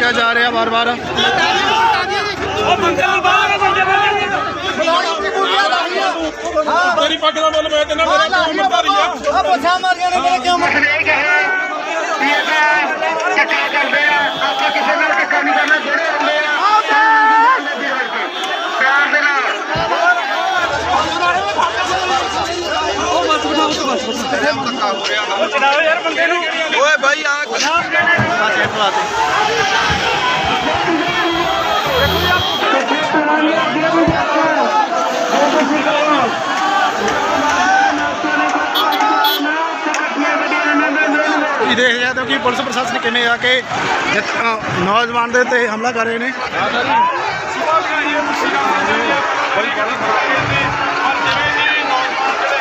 ਰੋਕਿਆ ਜਾ ਰਿਹਾ ਵਾਰ-ਵਾਰ ਤੇਰੀ ਪੱਗ ਦਾ ਮੁੱਲ ਮੈਂ ਤੈਨੂੰ ਮੇਰਾ ਕਿਉਂ ਮੰਨਦਾ ਰਹੀ ਆ। ਆ ਪੁੱਛਾਂ ਮਾਰੀਆਂ ਨੇ ਮੇਰੇ ਕਿਉਂ ਨਹੀਂ ਕਹੇ ਵੀ ਇਹਦਾ ਧੱਕਾ ਕਰਦੇ ਆ। ਆਪਾਂ ਕਿਸੇ ਨਾਲ ਧੱਕਾ ਨਹੀਂ ਕਰਨਾ ਜਿਹੜੇ ਹੁੰਦੇ ਆ ਪਿਆਰ ਦੇ ਨਾਲ ਓਏ ਭਾਈ ਆ ਪਾਸੇ ਪਾਸੇ ਤੁਸੀਂ ਦੇਖ ਸਕਦੇ ਹੋ ਕਿ ਪੁਲਿਸ ਪ੍ਰਸ਼ਾਸਨ ਕਿਵੇਂ ਆ ਕੇ ਨੌਜਵਾਨ ਦੇ ਤੇ ਹਮਲਾ ਕਰ ਰਹੇ ਨੇ?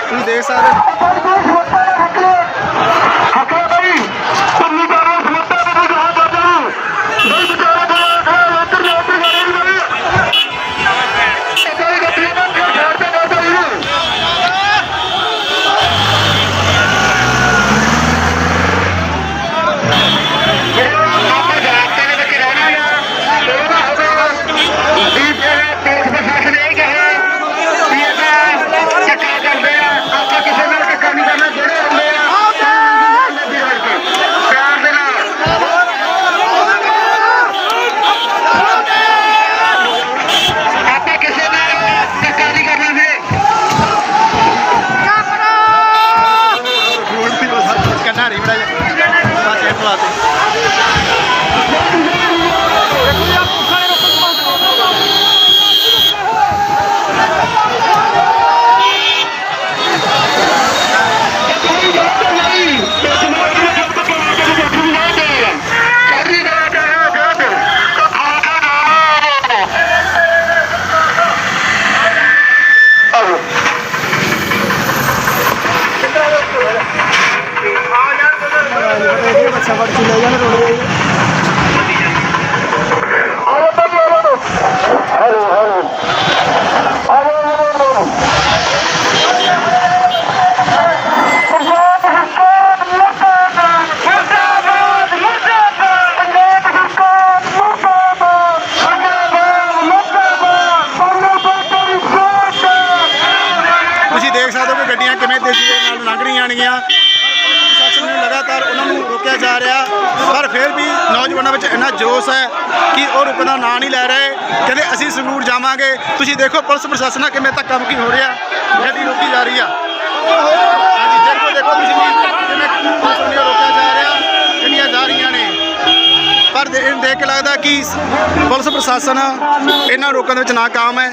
ਤੁਸੀਂ ਦੇਖ ਸਕਦੇ ਹੋ ਹੱਕੇ ਤੁਸੀਂ ਦੇਖੋ ਪੁਲਿਸ ਪ੍ਰਸ਼ਾਸਨ ਨਾਲ ਕਿਵੇਂ ਕੰਮ ਕੀ ਹੋ ਰਿਹਾ। ਗੱਡੀ ਰੋਕੀ ਜਾ ਰਹੀ ਆ। ਹਾਂਜੀ ਦੇਖੋ ਦੇਖੋ ਤੁਸੀਂ ਕਿਵੇਂ ਪੁਲਿਸ ਨੂੰ ਰੋਕਿਆ ਜਾ ਰਿਹਾ। ਗੱਡੀਆਂ ਜਾ ਰਹੀਆਂ ਨੇ। ਪਰ ਇਹਨੂੰ ਦੇਖ ਕੇ ਲੱਗਦਾ ਕਿ ਪੁਲਿਸ ਪ੍ਰਸ਼ਾਸਨ ਇਹਨਾਂ ਰੋਕਣ ਦੇ ਵਿੱਚ ਨਾਕਾਮ ਹੈ।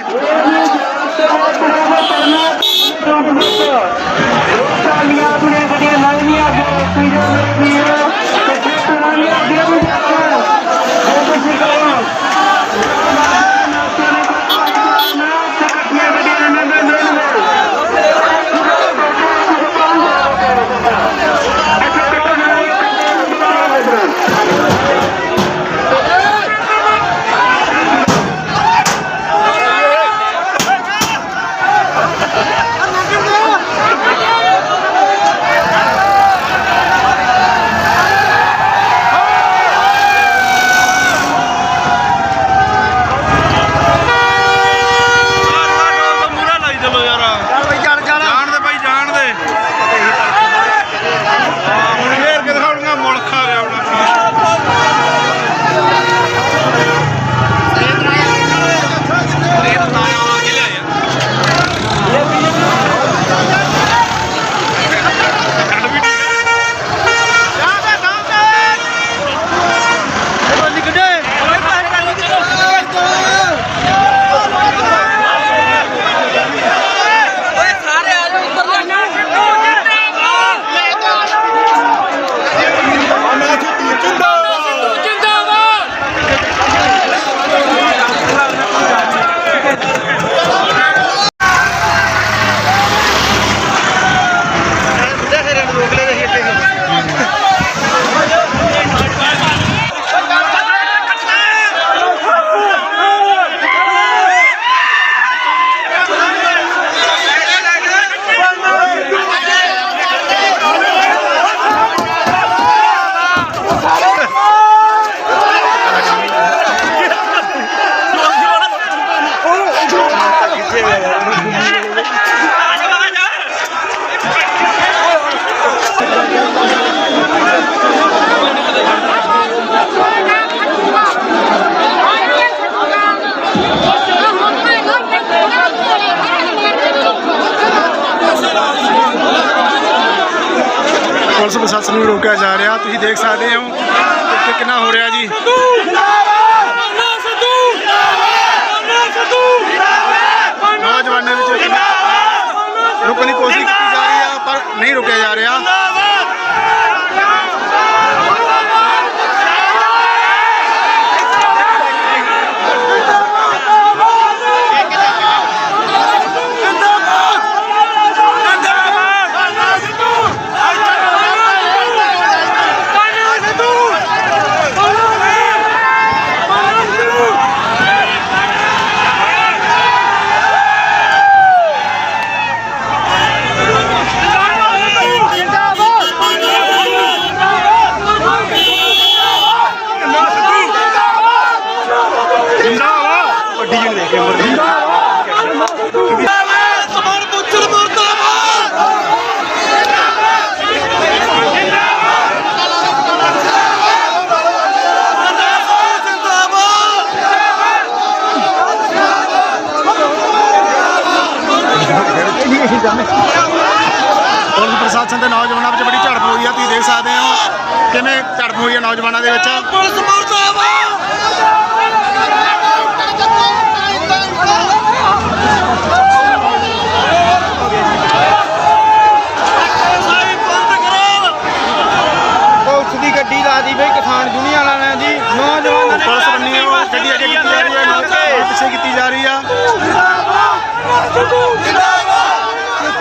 ਆ ਤੁਸੀਂ ਦੇਖ ਸਕਦੇ ਹੋ ਇੱਥੇ ਕਿੰਨਾ ਹੋ ਰਿਹਾ ਜੀ। ਨੌਜਵਾਨਾਂ ਵਿੱਚ ਰੁਕਣ ਦੀ ਕੋਸ਼ਿਸ਼ ਕੀਤੀ ਜਾ ਰਹੀ ਆ, ਪਰ ਨਹੀਂ ਰੁਕਿਆ ਜਾ ਰਿਹਾ। ਨੌਜਵਾਨਾਂ ਵਿੱਚ ਬੜੀ ਝੜਪ ਹੋਈ ਆ ਤੁਸੀਂ ਦੇਖ ਸਕਦੇ ਹੋ ਕਿਵੇਂ ਝੜਪ ਹੋਈ ਆ ਨੌਜਵਾਨਾਂ ਦੇ ਵਿੱਚ। ਪੁਲਿਸ ਮੁਰਦਾਬਾਦ! ਸਾਈ ਬੰਦ ਕਰੋ ਪੁਲਿਸ ਦੀ ਗੱਡੀ ਲਾ ਦੀ ਬਈ ਕਿਸਾਨ ਯੂਨੀਅਨ ਵਾਲਿਆਂ ਦੀ। ਨੌਜਵਾਨਾਂ ਨੇ ਪੁਲਿਸ ਬੰਨੀ ਉਹ ਗੱਡੀ ਅੱਗੇ ਕੀਤੀ। ਜਾ ਰਹੀ ਹੈ ਨੌਜਵਾਨ ਪਿੱਛੇ ਕੀਤੀ ਜਾ ਰਹੀ ਆ।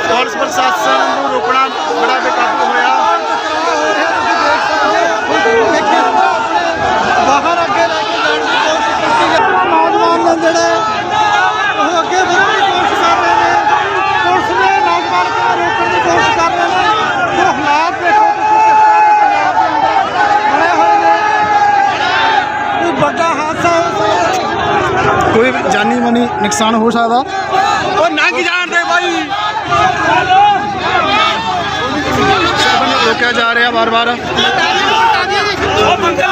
ਪੁਲਿਸ ਪ੍ਰਸ਼ਾਸਨ ਨੂੰ ਰੋਕਣਾ ਬੜਾ ਬੇਕਾਬੂ ਹੋਇਆ ਬਾਹਰ ਅੱਗੇ ਲੈ ਕੇ ਜਾਣ ਦੀ ਕੋਸ਼ਿਸ਼ ਕੀਤੀ ਜਾ ਰਹੀ ਹੈ ਨੌਜਵਾਨ ਨੇ ਜਿਹੜੇ ਉਹ ਅੱਗੇ ਵਧਣ ਦੀ ਕੋਸ਼ਿਸ਼ ਕਰ ਰਹੇ ਨੇ ਪੁਲਿਸ ਨੇ ਨੌਜਵਾਨ ਨੂੰ ਰੋਕਣ ਦੀ ਕੋਸ਼ਿਸ਼ ਕਰ ਰਹੇ ਨੇ ਜੋ ਹਾਲਾਤ ਦੇਖੋ ਤੁਸੀਂ ਕਿਸ ਤਰ੍ਹਾਂ ਦੇ ਪੰਜਾਬ ਦੇ ਅੰਦਰ ਬਣੇ ਹੋਏ ਨੇ ਕੋਈ ਵੱਡਾ ਹਾਦਸਾ ਹੋ ਸਕਦਾ ਕੋਈ ਜਾਨੀ ਮਾਨੀ ਨੁਕਸਾਨ ਹੋ ਸਕਦਾ। ਉਹ ਲੰਘ ਜਾਣ ਦੇ ਬਾਈ। ਰੋਕਿਆ ਜਾ ਰਿਹਾ ਵਾਰ-ਵਾਰ। ਉਹ ਬੰਦੇ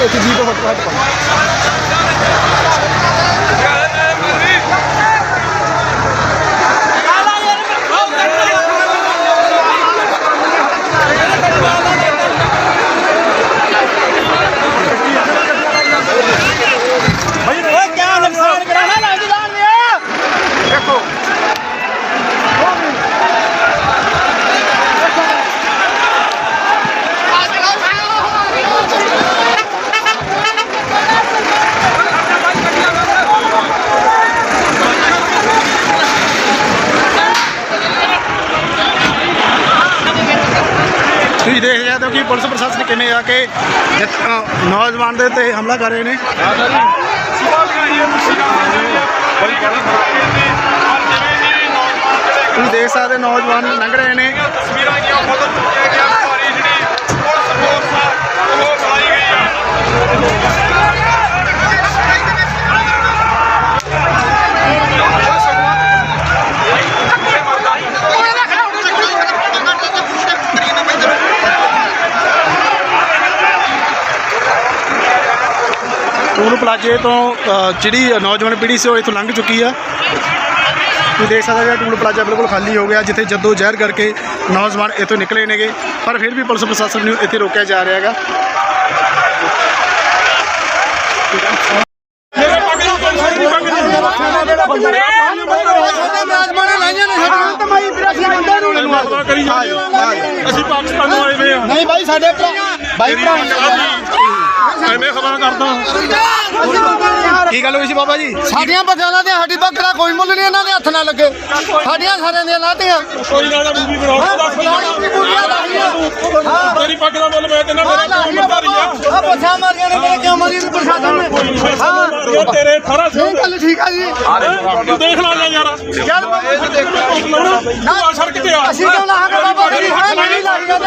ਵਿੱਚ ਜੀਪ ਫਟਾਫਟ ਪਾ। ਹੋ ਕਿ ਪੁਲਿਸ ਪ੍ਰਸ਼ਾਸਨ ਕਿਵੇਂ ਆ ਕੇ ਨੌਜਵਾਨ ਦੇ ਉੱਤੇ ਹਮਲਾ ਕਰ ਰਹੇ ਨੇ? ਤੁਸੀਂ ਦੇਖ ਸਕਦੇ ਨੌਜਵਾਨ ਲੰਘ ਰਹੇ ਨੇ। ਤਸਵੀਰਾਂ ਦੀਆਂ ਬਦਲ ਚੁੱਕੀਆਂ ਗਿਆ ਭਾਰੀ ਜਿਹੜੀ ਪੁਲਿਸ ਫੋਰਸ ਆ ਉਹ ਬੁਲਾਈ ਗਈ ਆ ਟੂਲ ਪਲਾਜੇ ਤੋਂ ਜਿਹੜੀ ਨੌਜਵਾਨ ਪੀੜ੍ਹੀ ਸੀ ਉਹ ਇੱਥੋਂ ਲੰਘ ਚੁੱਕੀ ਆ। ਤੁਸੀਂ ਦੇਖ ਸਕਦੇ ਹੋ ਟੂਲ ਪਲਾਜਾ ਬਿਲਕੁਲ ਖਾਲੀ ਹੋ ਗਿਆ ਜਿੱਥੇ ਜੱਦੋ ਜ਼ਹਿਰ ਕਰਕੇ ਨੌਜਵਾਨ ਇੱਥੋਂ ਨਿਕਲੇ ਨੇਗੇ। ਪਰ ਫਿਰ ਵੀ ਪੁਲਿਸ ਪ੍ਰਸ਼ਾਸਨ ਨੂੰ ਇੱਥੇ ਰੋਕਿਆ ਜਾ ਰਿਹਾ ਹੈਗਾ। ਅਸੀਂ ਪਾਕਿਸਤਾਨ ਤੋਂ ਆਏ ਵੇ ਆ। ਨਹੀਂ ਬਾਈ ਸਾਡੇ ਭਰਾ ਬਾਈ ਭਰਾ ਐਵੇਂ ਖਬਰਾਂ ਕਰਦਾ। ਕੀ ਗੱਲ ਹੋਈ ਸੀ ਬਾਬਾ ਜੀ? ਸਾਡੀਆਂ ਬਦਲਾਂ ਦੇ ਸਾਡੀ ਬੱਕਰਾ ਕੋਈ ਮੁੱਲ ਨਹੀਂ ਇਹਨਾਂ ਦੇ ਹੱਥ ਨਾਲ ਲੱਗੇ। ਸਾਡੀਆਂ ਸਾਰਿਆਂ ਦੀਆਂ ਲਾਤੀਆਂ। ਕੋਈ ਨਾ ਬੀਬੀ ਬਣਾਓ ਤੇਰੀ ਪੱਗ ਦਾ ਮੁੱਲ ਮੈਂ ਕਹਿੰਦਾ ਮੇਰਾ ਕਿਉਂ ਮਰਦਾਰੀ ਆ। ਆ ਬੱਚਾ ਮਾਰੀਆਂ ਨੇ ਮੇਰੇ ਕਿਉਂ ਮਾਰੀ ਨੇ ਪ੍ਰਸ਼ਾਸਨ ਨੇ? ਹਾਂ। ਤੇਰੇ 18 ਇਹ ਗੱਲ ਠੀਕ ਆ ਜੀ। ਦੇਖ ਲਾ ਯਾਰ। ਚੱਲ ਬਾਬਾ। ਜੀ ਦੇਖੋ ਤੂੰ ਆ ਸੜਕ ਤੇ ਆ। ਅਸੀਂ ਕਿਉਂ ਲਾਹਾਂਗੇ ਬਾਬਾ? ਜੀ ਹਾਂ ਨਹੀਂ ਲਾਹੀਗਾ ਤੇ